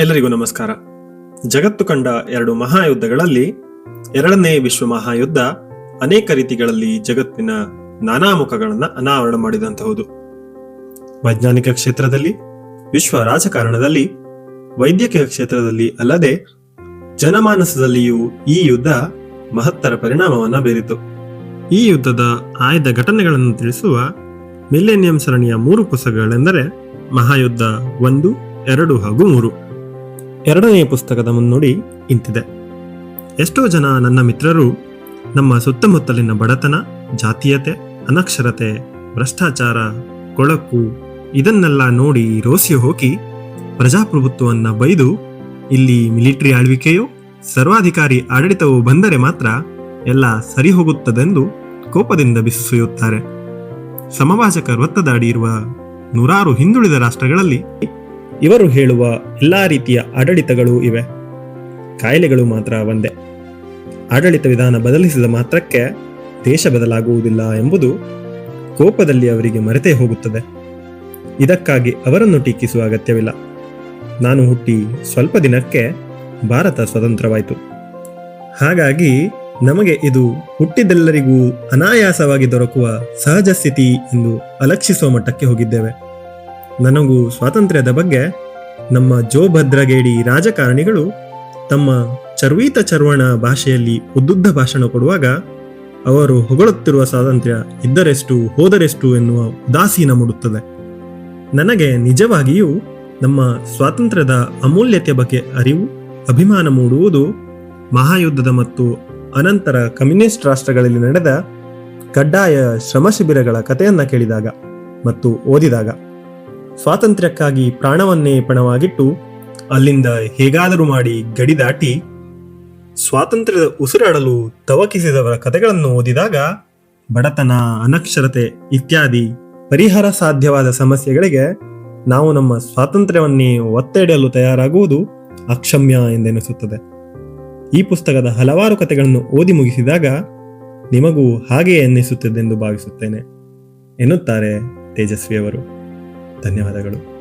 ಎಲ್ಲರಿಗೂ ನಮಸ್ಕಾರ. ಜಗತ್ತು ಕಂಡ ಎರಡು ಮಹಾಯುದ್ಧಗಳಲ್ಲಿ ಎರಡನೇ ವಿಶ್ವ ಮಹಾಯುದ್ಧ ಅನೇಕ ರೀತಿಗಳಲ್ಲಿ ಜಗತ್ತಿನ ನಾನಾ ಮುಖಗಳನ್ನು ಅನಾವರಣ ಮಾಡಿದಂತಹುದು. ವೈಜ್ಞಾನಿಕ ಕ್ಷೇತ್ರದಲ್ಲಿ, ವಿಶ್ವ ರಾಜಕಾರಣದಲ್ಲಿ, ವೈದ್ಯಕೀಯ ಕ್ಷೇತ್ರದಲ್ಲಿ ಅಲ್ಲದೆ ಜನಮಾನಸದಲ್ಲಿಯೂ ಈ ಯುದ್ಧ ಮಹತ್ತರ ಪರಿಣಾಮವನ್ನು ಬೀರಿತು. ಈ ಯುದ್ಧದ ಆಯ್ದ ಘಟನೆಗಳನ್ನು ತಿಳಿಸುವ ಮಿಲೇನಿಯಂ ಸರಣಿಯ ಮೂರು ಪುಸ್ತಕಗಳೆಂದರೆ ಮಹಾಯುದ್ಧ ಒಂದು, ಎರಡು ಹಾಗೂ ಮೂರು. ಎರಡನೆಯ ಪುಸ್ತಕದ ಮುನ್ನುಡಿ ಇಂತಿದೆ. ಎಷ್ಟೋ ಜನ ನನ್ನ ಮಿತ್ರರು ನಮ್ಮ ಸುತ್ತಮುತ್ತಲಿನ ಬಡತನ, ಜಾತೀಯತೆ, ಅನಕ್ಷರತೆ, ಭ್ರಷ್ಟಾಚಾರ, ಕೊಳಕು ಇದನ್ನೆಲ್ಲ ನೋಡಿ ರೋಸಿ ಹೋಗಿ ಪ್ರಜಾಪ್ರಭುತ್ವವನ್ನು ಬೈದು ಇಲ್ಲಿ ಮಿಲಿಟರಿ ಆಳ್ವಿಕೆಯು, ಸರ್ವಾಧಿಕಾರಿ ಆಡಳಿತವು ಬಂದರೆ ಮಾತ್ರ ಎಲ್ಲ ಸರಿ ಹೋಗುತ್ತದೆಂದು ಕೋಪದಿಂದ ಬಿಸಿಸುತ್ತಾರೆ ಸಮಭಾಜಕ ವೃತ್ತದಾಡಿ ಇರುವ ನೂರಾರು ಹಿಂದುಳಿದ ರಾಷ್ಟ್ರಗಳಲ್ಲಿ ಇವರು ಹೇಳುವ ಎಲ್ಲ ರೀತಿಯ ಆಡಳಿತಗಳು ಇವೆ. ಕಾಯಿಲೆಗಳು ಮಾತ್ರ ಒಂದೇ. ಆಡಳಿತ ವಿಧಾನ ಬದಲಿಸಿದ ಮಾತ್ರಕ್ಕೆ ದೇಶ ಬದಲಾಗುವುದಿಲ್ಲ ಎಂಬುದು ಕೋಪದಲ್ಲಿ ಅವರಿಗೆ ಮರೆತೇ ಹೋಗುತ್ತದೆ. ಇದಕ್ಕಾಗಿ ಅವರನ್ನು ಟೀಕಿಸುವ ಅಗತ್ಯವಿಲ್ಲ. ನಾನು ಹುಟ್ಟಿ ಸ್ವಲ್ಪ ದಿನಕ್ಕೆ ಭಾರತ ಸ್ವತಂತ್ರವಾಯಿತು. ಹಾಗಾಗಿ ನಮಗೆ ಇದು ಹುಟ್ಟಿದೆಲ್ಲರಿಗೂ ಅನಾಯಾಸವಾಗಿ ದೊರಕುವ ಸಹಜ ಸ್ಥಿತಿ ಎಂದು ಅಲಕ್ಷಿಸುವ ಮಟ್ಟಕ್ಕೆ ಹೋಗಿದ್ದೇವೆ. ನನಗೂ ಸ್ವಾತಂತ್ರ್ಯದ ಬಗ್ಗೆ ನಮ್ಮ ಜೋ ಭದ್ರಗೇಡಿ ರಾಜಕಾರಣಿಗಳು ತಮ್ಮ ಚರ್ವೀತ ಚರ್ವಣ ಭಾಷೆಯಲ್ಲಿ ಉದ್ದುದ್ದ ಭಾಷಣ ಕೊಡುವಾಗ, ಅವರು ಹೊಗಳುತ್ತಿರುವ ಸ್ವಾತಂತ್ರ್ಯ ಇದ್ದರೆಷ್ಟು ಹೋದರೆಷ್ಟು ಎನ್ನುವ ಉದಾಸೀನ ಮೂಡುತ್ತದೆ. ನನಗೆ ನಿಜವಾಗಿಯೂ ನಮ್ಮ ಸ್ವಾತಂತ್ರ್ಯದ ಅಮೂಲ್ಯತೆ ಬಗ್ಗೆ ಅರಿವು, ಅಭಿಮಾನ ಮೂಡುವುದು ಮಹಾಯುದ್ಧದ ಮತ್ತು ಅನಂತರ ಕಮ್ಯುನಿಸ್ಟ್ ರಾಷ್ಟ್ರಗಳಲ್ಲಿ ನಡೆದ ಕಡ್ಡಾಯ ಶ್ರಮ ಶಿಬಿರಗಳ ಕಥೆಯನ್ನ ಕೇಳಿದಾಗ ಮತ್ತು ಓದಿದಾಗ. ಸ್ವಾತಂತ್ರ್ಯಕ್ಕಾಗಿ ಪ್ರಾಣವನ್ನೇ ಪಣವಾಗಿಟ್ಟು ಅಲ್ಲಿಂದ ಹೇಗಾದರೂ ಮಾಡಿ ಗಡಿ ದಾಟಿ ಸ್ವಾತಂತ್ರ್ಯದ ಉಸಿರಾಡಲು ತವಕಿಸಿದವರ ಕಥೆಗಳನ್ನು ಓದಿದಾಗ ಬಡತನ, ಅನಕ್ಷರತೆ ಇತ್ಯಾದಿ ಪರಿಹಾರ ಸಾಧ್ಯವಾದ ಸಮಸ್ಯೆಗಳಿಗೆ ನಾವು ನಮ್ಮ ಸ್ವಾತಂತ್ರ್ಯವನ್ನೇ ಒತ್ತೆಡೆಯಲು ತಯಾರಾಗುವುದು ಅಕ್ಷಮ್ಯ ಎಂದೆನಿಸುತ್ತದೆ. ಈ ಪುಸ್ತಕದ ಹಲವಾರು ಕಥೆಗಳನ್ನು ಓದಿ ಮುಗಿಸಿದಾಗ ನಿಮಗೂ ಹಾಗೆಯೇ ಎನ್ನಿಸುತ್ತದೆಂದು ಭಾವಿಸುತ್ತೇನೆ. ಎನ್ನುತ್ತಾರೆ ತೇಜಸ್ವಿಯವರು. ಧನ್ಯವಾದಗಳು.